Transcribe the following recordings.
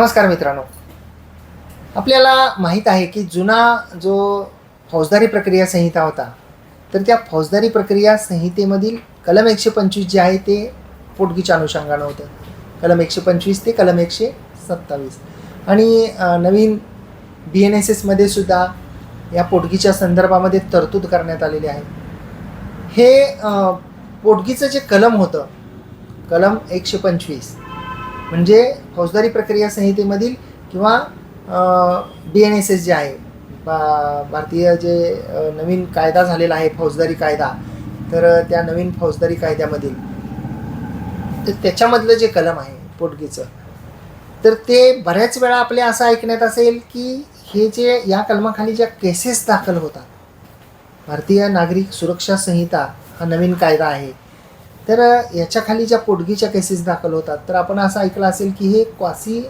नमस्कार मित्रांनो. आपल्याला माहीत आहे की जुना जो फौजदारी प्रक्रिया संहिता होता तर त्या फौजदारी प्रक्रिया संहितेमधील कलम एकशे पंचवीस जे आहे ते पोटगीच्या अनुषंगानं होतं. कलम एकशे पंचवीस ते कलम एकशे सत्तावीस. आणि नवीन बी एन एस एसमध्ये सुद्धा या पोटगीच्या संदर्भामध्ये तरतूद करण्यात आलेली आहे. हे पोटगीचं जे कलम होतं कलम एकशे पंचवीस म्हणजे फौजदारी प्रक्रिया संहितेमधील किंवा डी एन एस एस जे आहे बा भारतीय जे नवीन कायदा झालेला आहे फौजदारी कायदा तर त्या नवीन फौजदारी कायद्यामधील तर त्याच्यामधलं जे कलम आहे पोटगीचं तर ते बऱ्याच वेळा आपल्या असं ऐकण्यात असेल की हे जे या कलमाखाली ज्या केसेस दाखल होतात भारतीय नागरिक सुरक्षा संहिता हा नवीन कायदा आहे तर याच्याखाली ज्या पोटगीच्या केसेस दाखल होतात तर आपण असं ऐकलं असेल की हे क्वासी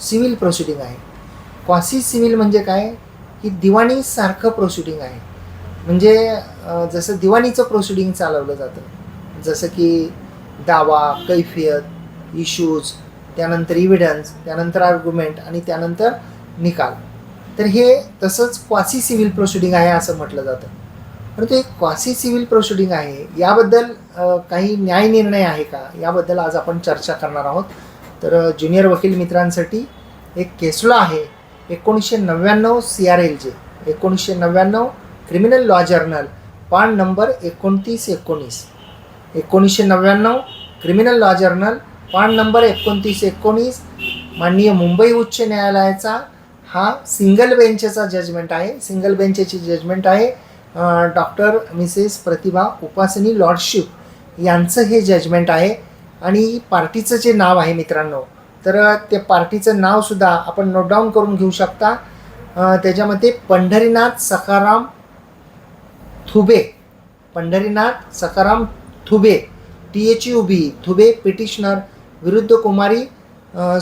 सिव्हिल प्रोसिडिंग आहे. क्वासी सिव्हिल म्हणजे काय? की दिवाणीसारखं प्रोसिडिंग आहे. म्हणजे जसं दिवाणीचं प्रोसिडिंग चालवलं जातं. जसं की दावा कैफियत इश्यूज त्यानंतर इव्हिडन्स त्यानंतर आर्ग्युमेंट आणि त्यानंतर निकाल. तर हे तसंच क्वासी सिव्हिल प्रोसिडिंग आहे असं म्हटलं जातं. परंतु एक क्वासी सिव्हिल प्रोसिडिंग आहे. याबद्दल काही काही न्यायनिर्णय आहे का? याबद्दल आज आपण चर्चा करणार आहोत. तर ज्युनियर वकील मित्रांसाठी एक केसला आहे. एकोणीसशे नव्याण्णव सी आर एल जे एकोणीसशे नव्याण्णव क्रिमिनल लॉ जर्नल पान नंबर एकोणतीस एकोणीस. एकोणीसशे नव्याण्णव क्रिमिनल लॉ जर्नल पान नंबर एकोणतीस एकोणीस. माननीय मुंबई उच्च न्यायालयाचा हा सिंगल बेंचचा जजमेंट आहे. सिंगल बेंचची जजमेंट आहे. Doctor Mrs Pratibha Upasani lordship यांचं हे जजमेंट आहे. आणि पार्टीचं जे नाव आहे मित्रांनो तर त्या पार्टीचं नावसुद्धा आपण नोट डाऊन करून घेऊ शकता. त्याच्यामध्ये Pandharinath Sakharam Thube Pandharinath Sakharam Thube T H U B Thube petitioner विरुद्ध कुमारी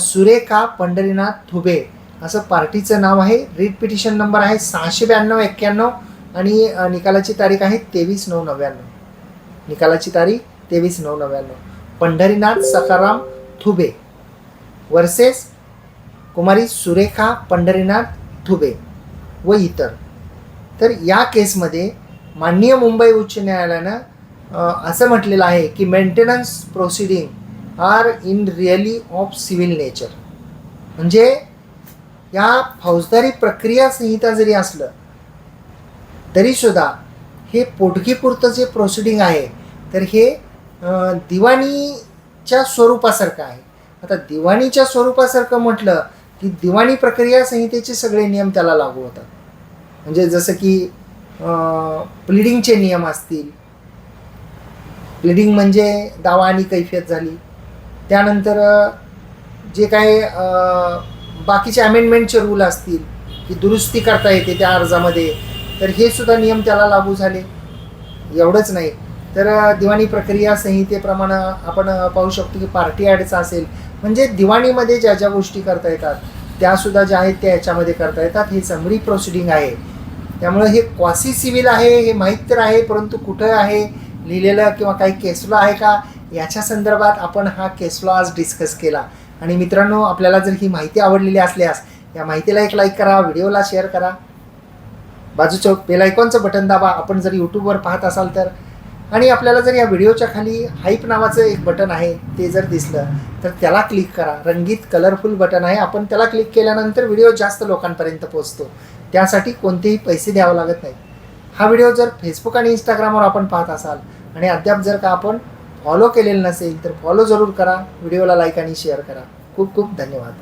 सुरेखा पंढरीनाथ थुबे असं पार्टीचं नाव आहे. रीट पिटिशन नंबर आहे सहाशे ब्याण्णव एक्क्याण्णव. आणि निकालाची तारीख आहे तेवीस नऊ नव्याण्णव. निकालाची तारीख तेवीस नऊ नव्याण्णव. पंढरीनाथ सखाराम थुबे वर्सेस कुमारी सुरेखा पंढरीनाथ थुबे व इतर. तर या केसमध्ये माननीय मुंबई उच्च न्यायालयानं असं म्हटलेलं आहे की maintenance proceeding are in really of civil nature म्हणजे या फौजदारी प्रक्रिया संहिता जरी असलं तरीसुद्धा हे पोटगीपुरतं जे प्रोसिडिंग आहे तर हे दिवाणीच्या स्वरूपासारखं आहे. आता दिवाणीच्या स्वरूपासारखं म्हटलं की दिवाणी प्रक्रिया संहितेचे सगळे नियम त्याला लागू होतात. म्हणजे जसं की प्लिडिंगचे नियम असतील. प्लिडिंग म्हणजे दावा आणि कैफियत झाली. त्यानंतर जे काय बाकीचे अमेंडमेंटचे रूल असतील की दुरुस्ती करता येते त्या अर्जामध्ये तर हे सुद्धा नियम त्याला लागू झाले. एवढंच नाही. तर दिवाणी प्रक्रिया संहितेप्रमाणे आपण पाहू शकतो की पार्टी ॲडचा असेल म्हणजे दिवाणीमध्ये ज्या ज्या गोष्टी करता येतात त्यासुद्धा ज्या आहेत त्या याच्यामध्ये करता येतात. हे समरी प्रोसिडिंग आहे. त्यामुळे हे क्वासी सिव्हिल आहे हे माहीत तर आहे परंतु कुठं आहे लिहिलेलं किंवा काही केसलो आहे का याच्या संदर्भात आपण हा केसलो आज डिस्कस केला. आणि मित्रांनो आपल्याला जर ही माहिती आवडलेली असल्यास या माहितीला एक लाईक करा व्हिडिओला शेअर करा. बाजूच्या बेल आयकॉनचं बटन दाबा. आपण जर यूट्यूबवर पाहत असाल तर. आणि आपल्याला जर या व्हिडिओच्या खाली हाईप नावाचं एक बटन आहे ते जर दिसलं तर त्याला क्लिक करा. रंगीत कलरफुल बटन आहे. आपण त्याला क्लिक केल्यानंतर व्हिडिओ जास्त लोकांपर्यंत पोहोचतो. त्यासाठी कोणतेही पैसे द्यावे लागत नाहीत. हा व्हिडिओ जर फेसबुक आणि इंस्टाग्रामवर आपण पाहत असाल आणि अद्याप जर का आपण फॉलो केलेलं नसेल तर फॉलो जरूर करा. व्हिडिओला लाईक आणि शेअर करा. खूप खूप धन्यवाद.